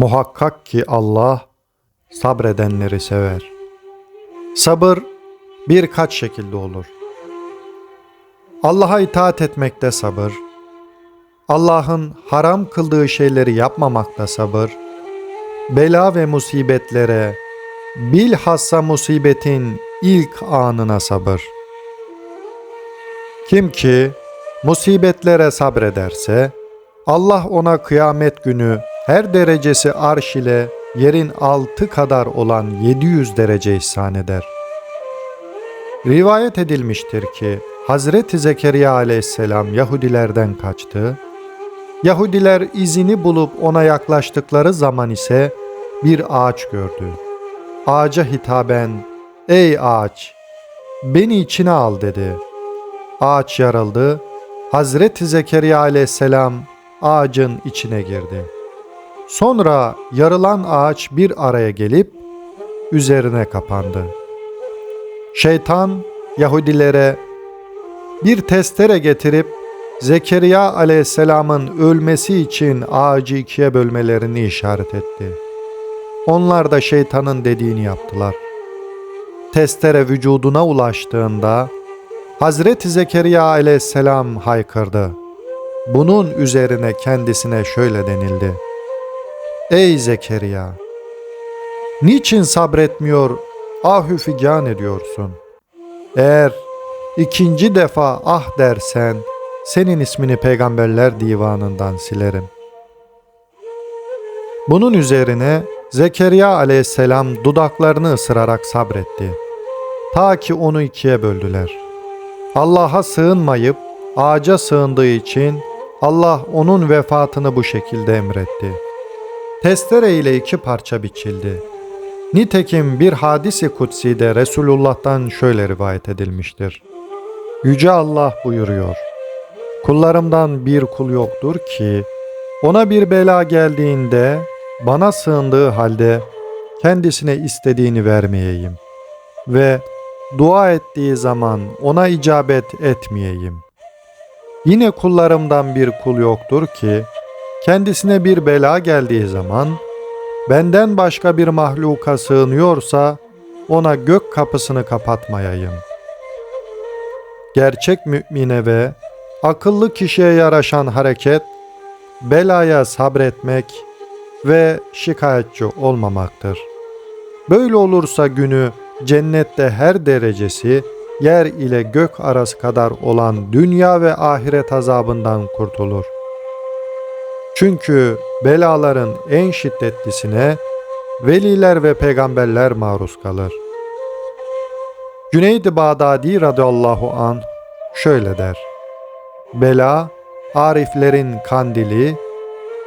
Muhakkak ki Allah sabredenleri sever. Sabır birkaç şekilde olur. Allah'a itaat etmekte sabır, Allah'ın haram kıldığı şeyleri yapmamakta sabır, bela ve musibetlere, bilhassa musibetin ilk anına sabır. Kim ki musibetlere sabrederse, Allah ona kıyamet günü her derecesi arş ile yerin altı kadar olan 700 derece ihsan eder. Rivayet edilmiştir ki Hazreti Zekeriya aleyhisselam Yahudilerden kaçtı. Yahudiler izini bulup ona yaklaştıkları zaman ise bir ağaç gördü. Ağaca hitaben, ''Ey ağaç, beni içine al.'' dedi. Ağaç yarıldı. Hazreti Zekeriya aleyhisselam ağacın içine girdi. Sonra yarılan ağaç bir araya gelip üzerine kapandı. Şeytan Yahudilere bir testere getirip Zekeriya aleyhisselamın ölmesi için ağacı ikiye bölmelerini işaret etti. Onlar da şeytanın dediğini yaptılar. Testere vücuduna ulaştığında Hazreti Zekeriya aleyhisselam haykırdı. Bunun üzerine kendisine şöyle denildi. Ey Zekeriya! Niçin sabretmiyor, ahü figan ediyorsun? Eğer ikinci defa ah dersen, senin ismini peygamberler divanından silerim. Bunun üzerine Zekeriya aleyhisselam dudaklarını ısırarak sabretti. Ta ki onu ikiye böldüler. Allah'a sığınmayıp ağaca sığındığı için Allah onun vefatını bu şekilde emretti. Testere ile iki parça biçildi. Nitekim bir hadisi kutsi de Resulullah'tan şöyle rivayet edilmiştir. Yüce Allah buyuruyor. Kullarımdan bir kul yoktur ki ona bir bela geldiğinde bana sığındığı halde kendisine istediğini vermeyeyim ve dua ettiği zaman ona icabet etmeyeyim. Yine kullarımdan bir kul yoktur ki kendisine bir bela geldiği zaman benden başka bir mahluka sığınıyorsa ona gök kapısını kapatmayayım. Gerçek mümine ve akıllı kişiye yaraşan hareket belaya sabretmek ve şikayetçi olmamaktır. Böyle olursa günü cennette her derecesi yer ile gök arası kadar olan dünya ve ahiret azabından kurtulur. Çünkü belaların en şiddetlisine veliler ve peygamberler maruz kalır. Cüneyd-i Bağdadi radıyallahu an şöyle der. Bela, ariflerin kandili,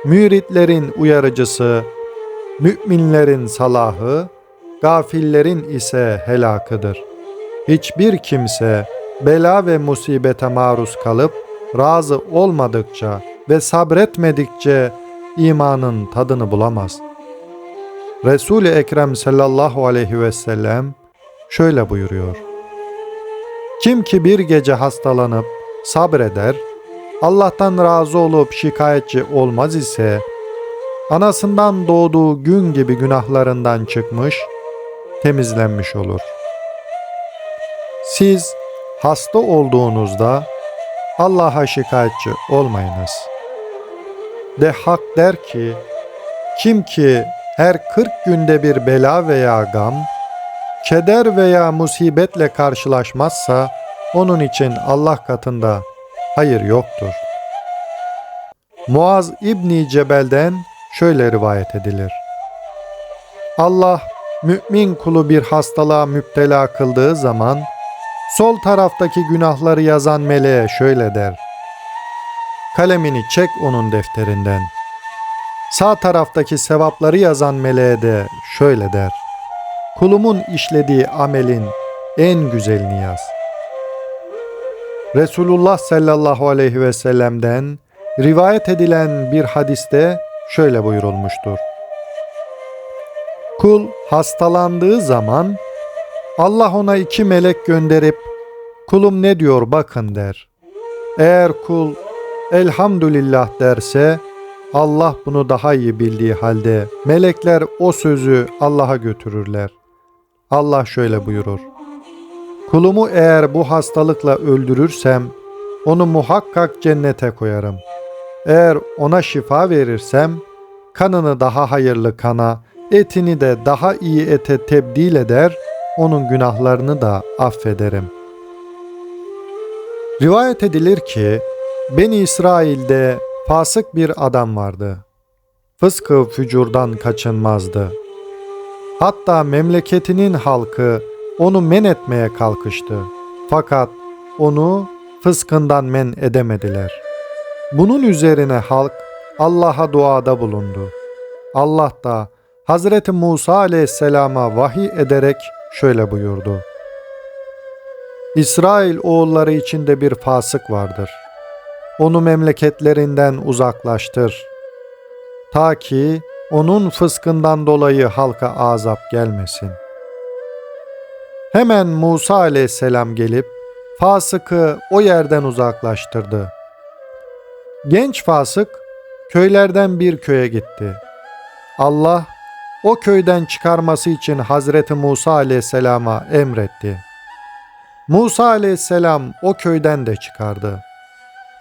müritlerin uyarıcısı, müminlerin salahı, gafillerin ise helakıdır. Hiçbir kimse bela ve musibete maruz kalıp razı olmadıkça ve sabretmedikçe imanın tadını bulamaz. Resul-i Ekrem sallallahu aleyhi ve sellem şöyle buyuruyor. Kim ki bir gece hastalanıp sabreder, Allah'tan razı olup şikayetçi olmaz ise, anasından doğduğu gün gibi günahlarından çıkmış, temizlenmiş olur. Siz hasta olduğunuzda Allah'a şikayetçi olmayınız. De hak der ki, kim ki her 40 günde bir bela veya gam, keder veya musibetle karşılaşmazsa, onun için Allah katında hayır yoktur. Muaz İbni Cebel'den şöyle rivayet edilir. Allah mümin kulu bir hastalığa müptela kıldığı zaman sol taraftaki günahları yazan meleğe şöyle der. Kalemini çek onun defterinden. Sağ taraftaki sevapları yazan meleğe de şöyle der. Kulumun işlediği amelin en güzelini yaz. Resulullah sallallahu aleyhi ve sellem'den rivayet edilen bir hadiste şöyle buyurulmuştur. Kul hastalandığı zaman Allah ona iki melek gönderip kulum ne diyor bakın der. Eğer kul elhamdülillah derse Allah bunu daha iyi bildiği halde melekler o sözü Allah'a götürürler. Allah şöyle buyurur. Kulumu eğer bu hastalıkla öldürürsem onu muhakkak cennete koyarım. Eğer ona şifa verirsem kanını daha hayırlı kana, etini de daha iyi ete tebdil eder, onun günahlarını da affederim. Rivayet edilir ki Beni İsrail'de fasık bir adam vardı. Fıskı fücurdan kaçınmazdı. Hatta memleketinin halkı onu men etmeye kalkıştı. Fakat onu fıskından men edemediler. Bunun üzerine halk Allah'a duada bulundu. Allah da Hazreti Musa aleyhisselama vahiy ederek şöyle buyurdu. İsrail oğulları içinde bir fasık vardır. Onu memleketlerinden uzaklaştır. Ta ki onun fıskından dolayı halka azap gelmesin. Hemen Musa aleyhisselam gelip fasıkı o yerden uzaklaştırdı. Genç fasık köylerden bir köye gitti. Allah o köyden çıkarması için Hazreti Musa aleyhisselama emretti. Musa aleyhisselam o köyden de çıkardı.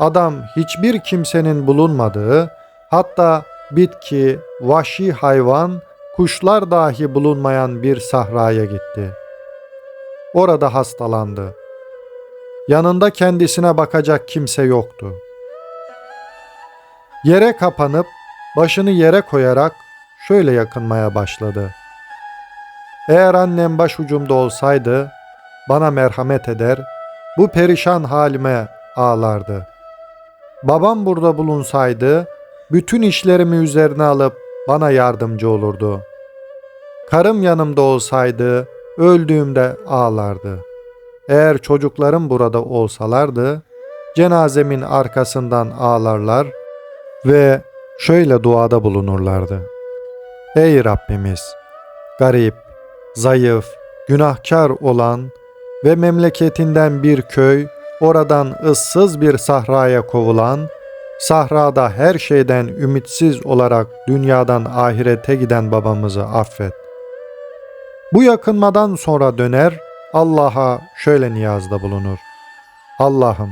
Adam hiçbir kimsenin bulunmadığı, hatta bitki, vahşi hayvan, kuşlar dahi bulunmayan bir sahraya gitti. Orada hastalandı. Yanında kendisine bakacak kimse yoktu. Yere kapanıp başını yere koyarak şöyle yakınmaya başladı. Eğer annem başucumda olsaydı bana merhamet eder, bu perişan halime ağlardı. Babam burada bulunsaydı bütün işlerimi üzerine alıp bana yardımcı olurdu. Karım yanımda olsaydı öldüğümde ağlardı. Eğer çocuklarım burada olsalardı cenazemin arkasından ağlarlar ve şöyle duada bulunurlardı. Ey Rabbimiz! Garip, zayıf, günahkar olan ve memleketinden bir köy, oradan ıssız bir sahraya kovulan, sahrada her şeyden ümitsiz olarak dünyadan ahirete giden babamızı affet. Bu yakınmadan sonra döner, Allah'a şöyle niyazda bulunur. Allah'ım,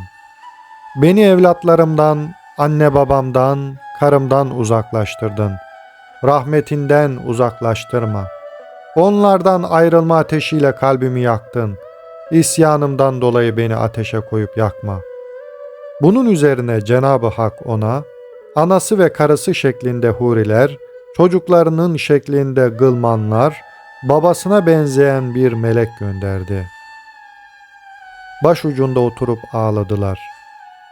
beni evlatlarımdan, anne babamdan, karımdan uzaklaştırdın. Rahmetinden uzaklaştırma. Onlardan ayrılma ateşiyle kalbimi yaktın. İsyanımdan dolayı beni ateşe koyup yakma. Bunun üzerine Cenab-ı Hak ona, anası ve karısı şeklinde huriler, çocuklarının şeklinde gılmanlar, babasına benzeyen bir melek gönderdi. Başucunda oturup ağladılar.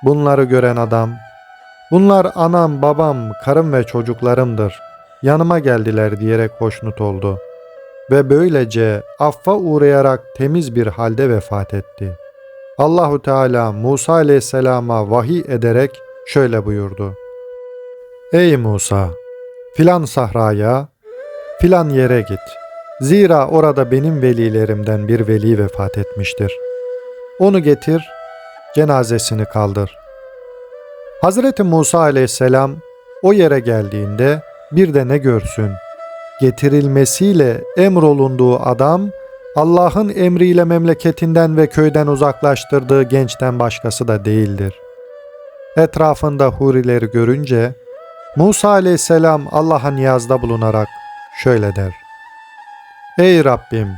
Bunları gören adam, bunlar anam, babam, karım ve çocuklarımdır. Yanıma geldiler diyerek hoşnut oldu. Ve böylece affa uğrayarak temiz bir halde vefat etti. Allahu Teala Musa aleyhisselama vahiy ederek şöyle buyurdu. Ey Musa! Filan sahraya, filan yere git.'' Zira orada benim velilerimden bir veli vefat etmiştir. Onu getir, cenazesini kaldır. Hazreti Musa aleyhisselam o yere geldiğinde bir de ne görsün? Getirilmesiyle emrolunduğu adam Allah'ın emriyle memleketinden ve köyden uzaklaştırdığı gençten başkası da değildir. Etrafında hurileri görünce Musa aleyhisselam Allah'a niyazda bulunarak şöyle der. Ey Rabbim!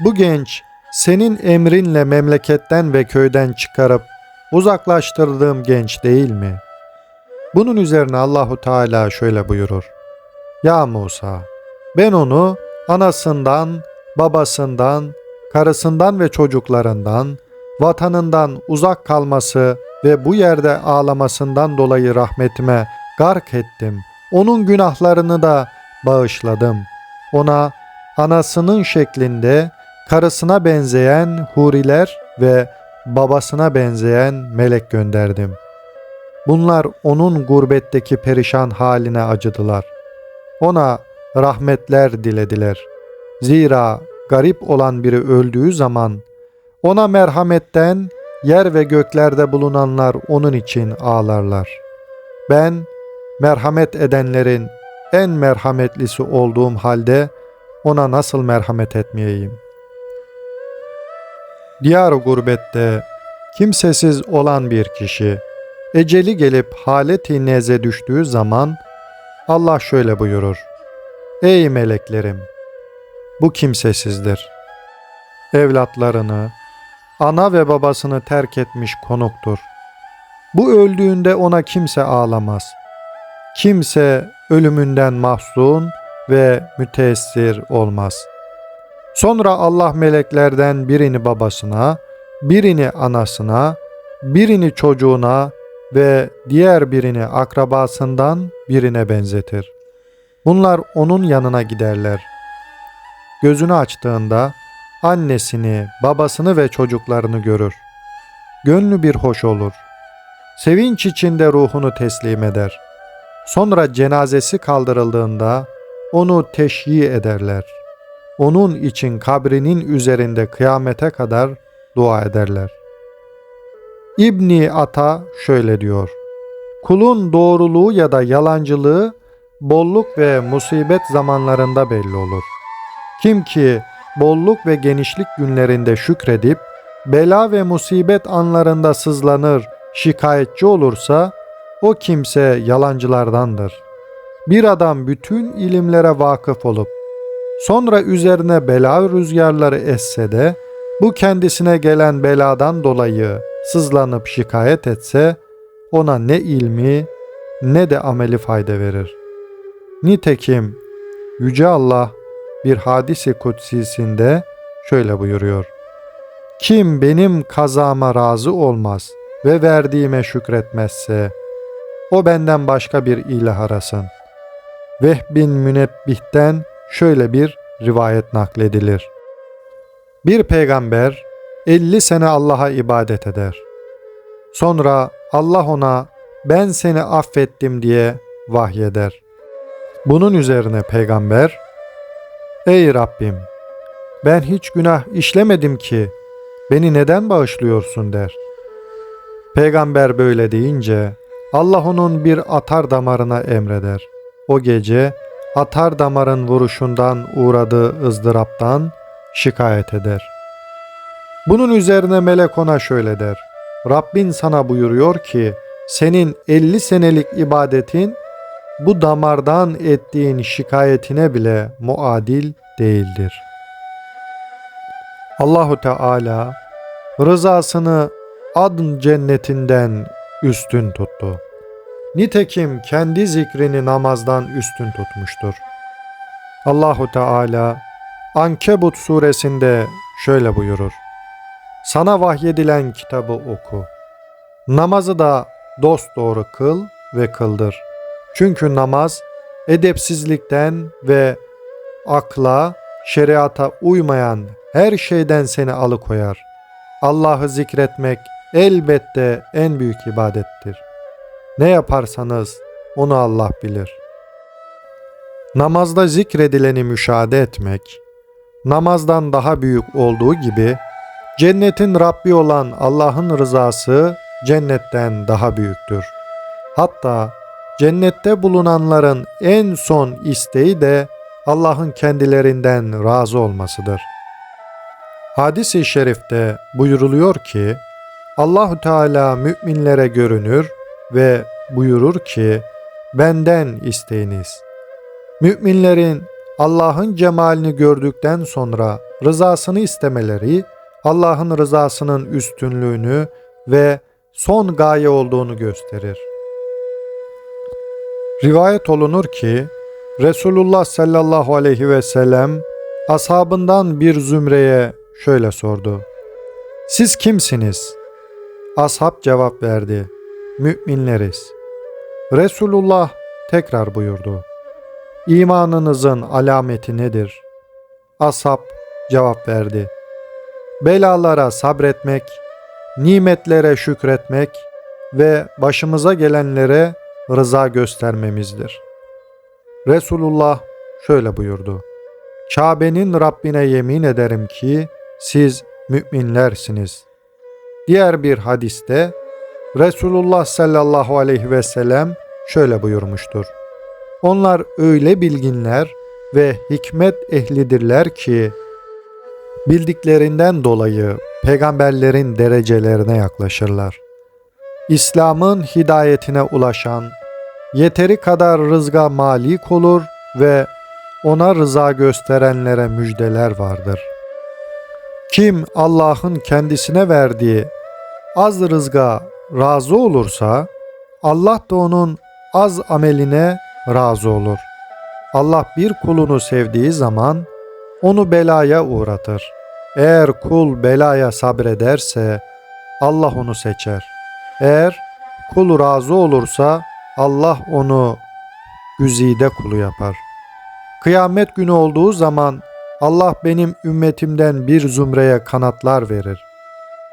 Bu genç senin emrinle memleketten ve köyden çıkarıp uzaklaştırdığım genç değil mi? Bunun üzerine Allahu Teala şöyle buyurur. Ya Musa, ben onu anasından, babasından, karısından ve çocuklarından, vatanından uzak kalması ve bu yerde ağlamasından dolayı rahmetime gark ettim. Onun günahlarını da bağışladım. Ona anasının şeklinde karısına benzeyen huriler ve babasına benzeyen melek gönderdim. Bunlar onun gurbetteki perişan haline acıdılar. Ona rahmetler dilediler. Zira garip olan biri öldüğü zaman ona merhametten yer ve göklerde bulunanlar onun için ağlarlar. Ben merhamet edenlerin en merhametlisi olduğum halde ona nasıl merhamet etmeyeyim? Diyar gurbette kimsesiz olan bir kişi eceli gelip haleti neze düştüğü zaman Allah şöyle buyurur. Ey meleklerim! Bu kimsesizdir. Evlatlarını, ana ve babasını terk etmiş konuktur. Bu öldüğünde ona kimse ağlamaz. Kimse ölümünden mahzun ve müteessir olmaz. Sonra Allah meleklerden birini babasına, birini anasına, birini çocuğuna ve diğer birini akrabasından birine benzetir. Bunlar onun yanına giderler. Gözünü açtığında annesini, babasını ve çocuklarını görür. Gönlü bir hoş olur. Sevinç içinde ruhunu teslim eder. Sonra cenazesi kaldırıldığında onu teşyi ederler. Onun için kabrinin üzerinde kıyamete kadar dua ederler. İbni Ata şöyle diyor. Kulun doğruluğu ya da yalancılığı bolluk ve musibet zamanlarında belli olur. Kim ki bolluk ve genişlik günlerinde şükredip bela ve musibet anlarında sızlanır, şikayetçi olursa o kimse yalancılardandır. Bir adam bütün ilimlere vakıf olup sonra üzerine bela rüzgarları esse de bu kendisine gelen beladan dolayı sızlanıp şikayet etse ona ne ilmi ne de ameli fayda verir. Nitekim Yüce Allah bir hadisi kutsisinde şöyle buyuruyor. Kim benim kazama razı olmaz ve verdiğime şükretmezse o benden başka bir ilah arasın. Vehbin Münebbih'ten şöyle bir rivayet nakledilir. Bir peygamber 50 sene Allah'a ibadet eder. Sonra Allah ona ben seni affettim diye vahyeder. Bunun üzerine peygamber Ey Rabbim ben hiç günah işlemedim ki beni neden bağışlıyorsun der. Peygamber böyle deyince Allah onun bir atar damarına emreder. O gece atar damarın vuruşundan uğradığı ızdıraptan şikayet eder. Bunun üzerine melek ona şöyle der. Rabbin sana buyuruyor ki senin 50 senelik ibadetin bu damardan ettiğin şikayetine bile muadil değildir. Allahu Teala rızasını adın cennetinden üstün tuttu. Nitekim kendi zikrini namazdan üstün tutmuştur. Allahu Teala Ankebut suresinde şöyle buyurur. Sana vahyedilen kitabı oku. Namazı da dost doğru kıl ve kıldır. Çünkü namaz edepsizlikten ve akla, şeriata uymayan her şeyden seni alıkoyar. Allah'ı zikretmek elbette en büyük ibadettir. Ne yaparsanız onu Allah bilir. Namazda zikredileni müşahede etmek, namazdan daha büyük olduğu gibi, cennetin Rabbi olan Allah'ın rızası cennetten daha büyüktür. Hatta cennette bulunanların en son isteği de Allah'ın kendilerinden razı olmasıdır. Hadis-i şerifte buyuruluyor ki, Allahu Teala müminlere görünür ve buyurur ki, benden isteyiniz. Müminlerin Allah'ın cemalini gördükten sonra rızasını istemeleri, Allah'ın rızasının üstünlüğünü ve son gaye olduğunu gösterir. Rivayet olunur ki Resulullah sallallahu aleyhi ve sellem ashabından bir zümreye şöyle sordu. Siz kimsiniz? Ashab cevap verdi. Müminleriz. Resulullah tekrar buyurdu. İmanınızın alameti nedir? Ashab cevap verdi. Belalara sabretmek, nimetlere şükretmek ve başımıza gelenlere rıza göstermemizdir. Resulullah şöyle buyurdu. Kabe'nin Rabbine yemin ederim ki siz müminlersiniz. Diğer bir hadiste Resulullah sallallahu aleyhi ve sellem şöyle buyurmuştur. Onlar öyle bilginler ve hikmet ehlidirler ki bildiklerinden dolayı peygamberlerin derecelerine yaklaşırlar. İslam'ın hidayetine ulaşan yeteri kadar rızga malik olur ve ona rıza gösterenlere müjdeler vardır. Kim Allah'ın kendisine verdiği az rızga razı olursa Allah da onun az ameline razı olur. Allah bir kulunu sevdiği zaman onu belaya uğratır. Eğer kul belaya sabrederse Allah onu seçer. Eğer kul razı olursa Allah onu güzide kulu yapar. Kıyamet günü olduğu zaman Allah benim ümmetimden bir zümreye kanatlar verir.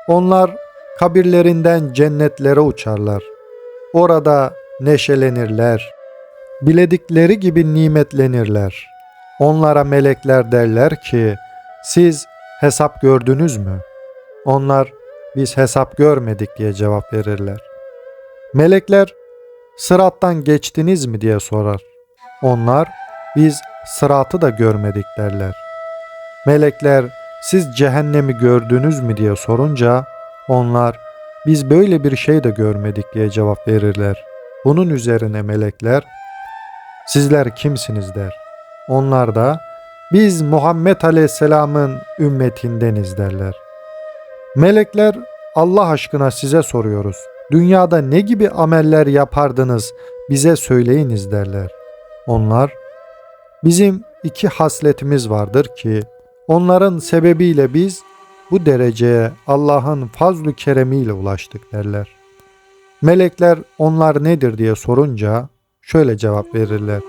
Onlar kabirlerinden cennetlere uçarlar. Orada neşelenirler. Biledikleri gibi nimetlenirler. Onlara melekler derler ki, siz hesap gördünüz mü? Onlar, biz hesap görmedik diye cevap verirler. Melekler, sırattan geçtiniz mi diye sorar. Onlar, biz sıratı da görmedik derler. Melekler, siz cehennemi gördünüz mü diye sorunca, onlar, biz böyle bir şey de görmedik diye cevap verirler. Bunun üzerine melekler, sizler kimsiniz der. Onlar da, biz Muhammed Aleyhisselam'ın ümmetindeniz derler. Melekler, Allah aşkına size soruyoruz. Dünyada ne gibi ameller yapardınız bize söyleyiniz derler. Onlar, bizim iki hasletimiz vardır ki, onların sebebiyle biz bu dereceye Allah'ın fazlu keremiyle ulaştık derler. Melekler onlar nedir diye sorunca şöyle cevap verirler.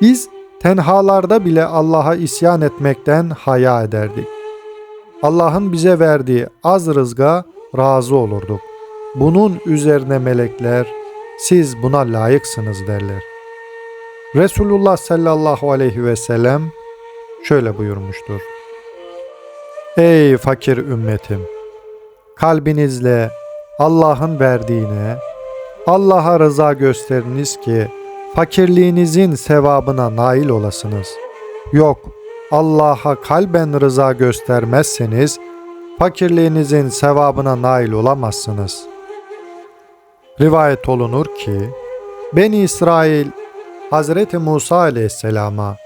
Biz tenhalarda bile Allah'a isyan etmekten haya ederdik. Allah'ın bize verdiği az rızga razı olurduk. Bunun üzerine melekler siz buna layıksınız derler. Resulullah sallallahu aleyhi ve sellem şöyle buyurmuştur. Ey fakir ümmetim! Kalbinizle Allah'ın verdiğine, Allah'a rıza gösteriniz ki fakirliğinizin sevabına nail olasınız. Yok, Allah'a kalben rıza göstermezseniz fakirliğinizin sevabına nail olamazsınız. Rivayet olunur ki, Beni İsrail Hazreti Musa aleyhisselama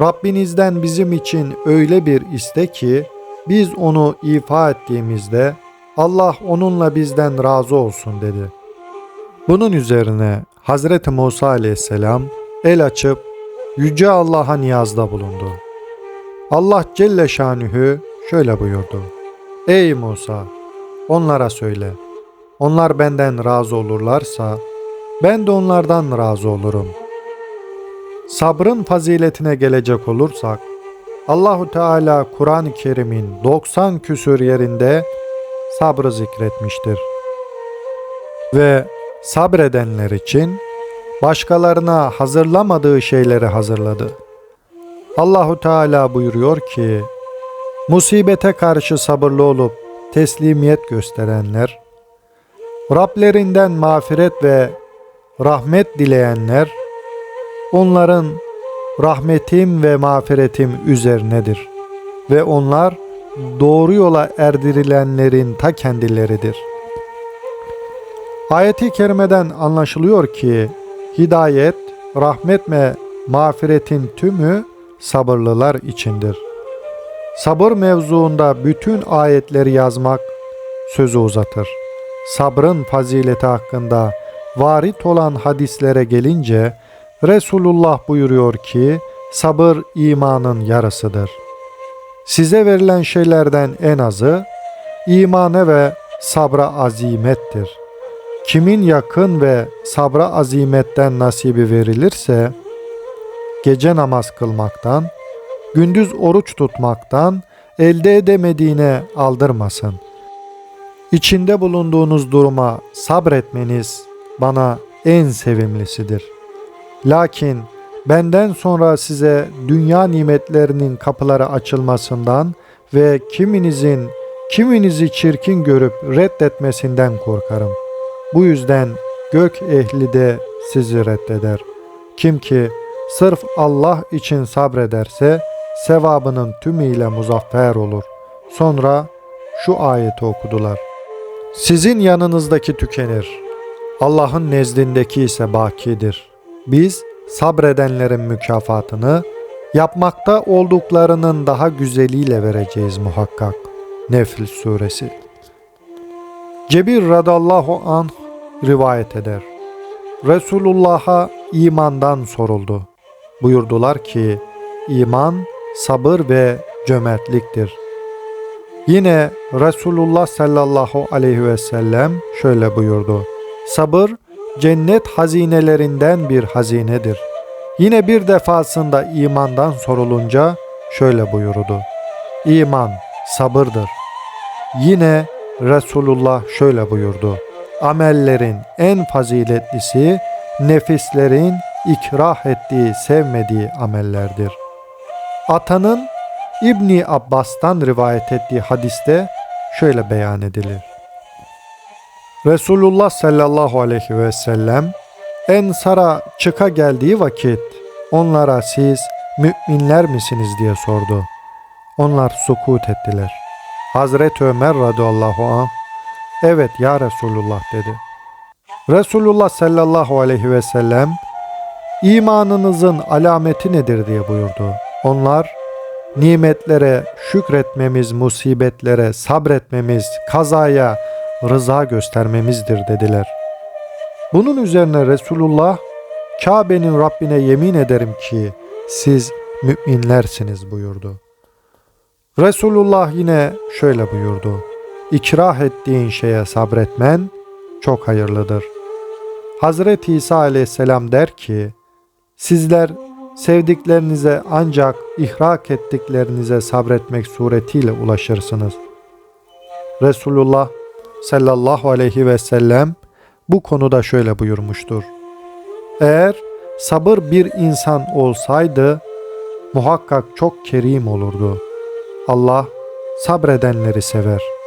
Rabbinizden bizim için öyle bir iste ki biz onu ifa ettiğimizde Allah onunla bizden razı olsun dedi. Bunun üzerine Hazreti Musa aleyhisselam el açıp Yüce Allah'a niyazda bulundu. Allah Celle Şanühü şöyle buyurdu. Ey Musa! Onlara söyle. Onlar benden razı olurlarsa ben de onlardan razı olurum. Sabrın faziletine gelecek olursak Allahu Teala Kur'an-ı Kerim'in 90 küsür yerinde sabrı zikretmiştir. Ve sabredenler için başkalarına hazırlamadığı şeyleri hazırladı. Allahu Teala buyuruyor ki: Musibete karşı sabırlı olup teslimiyet gösterenler, Rablerinden mağfiret ve rahmet dileyenler, onların rahmetim ve mağfiretim üzerinedir ve onlar doğru yola erdirilenlerin ta kendileridir. Ayeti kerimeden anlaşılıyor ki hidayet, rahmet ve mağfiretin tümü sabırlılar içindir. Sabır mevzuunda bütün ayetleri yazmak sözü uzatır. Sabrın fazileti hakkında varit olan hadislere gelince Resulullah buyuruyor ki sabır imanın yarısıdır. Size verilen şeylerden en azı imane ve sabra azimettir. Kimin yakın ve sabra azimetten nasibi verilirse gece namaz kılmaktan, gündüz oruç tutmaktan elde edemediğine aldırmasın. İçinde bulunduğunuz duruma sabretmeniz bana en sevimlisidir. Lakin benden sonra size dünya nimetlerinin kapıları açılmasından ve kiminizin kiminizi çirkin görüp reddetmesinden korkarım. Bu yüzden gök ehli de sizi reddeder. Kim ki sırf Allah için sabrederse sevabının tümüyle muzaffer olur. Sonra şu ayeti okudular. Sizin yanınızdaki tükenir. Allah'ın nezdindeki ise bakidir. Biz sabredenlerin mükafatını yapmakta olduklarının daha güzeliyle vereceğiz muhakkak. Nefl suresi. Cebir radallahu anh rivayet eder. Resulullah'a imandan soruldu. Buyurdular ki iman sabır ve cömertliktir. Yine Resulullah sallallahu aleyhi ve sellem şöyle buyurdu. Sabır cennet hazinelerinden bir hazinedir. Yine bir defasında imandan sorulunca şöyle buyurdu. İman sabırdır. Yine Resulullah şöyle buyurdu. Amellerin en faziletlisi nefislerin ikrah ettiği, sevmediği amellerdir. Atanın İbni Abbas'tan rivayet ettiği hadiste şöyle beyan edilir. Resulullah sallallahu aleyhi ve sellem Ensar'a çıka geldiği vakit onlara siz müminler misiniz diye sordu. Onlar sukut ettiler. Hazreti Ömer radıyallahu anh evet ya Resulullah dedi. Resulullah sallallahu aleyhi ve sellem imanınızın alameti nedir diye buyurdu. Onlar nimetlere şükretmemiz, musibetlere sabretmemiz, kazaya rıza göstermemizdir dediler. Bunun üzerine Resulullah Kabe'nin Rabbine yemin ederim ki siz müminlersiniz buyurdu. Resulullah yine şöyle buyurdu. İkrah ettiğin şeye sabretmen çok hayırlıdır. Hazreti İsa aleyhisselam der ki, sizler sevdiklerinize ancak ihrak ettiklerinize sabretmek suretiyle ulaşırsınız. Resulullah sallallahu aleyhi ve sellem bu konuda şöyle buyurmuştur. Eğer sabır bir insan olsaydı muhakkak çok kerim olurdu. Allah sabredenleri sever.''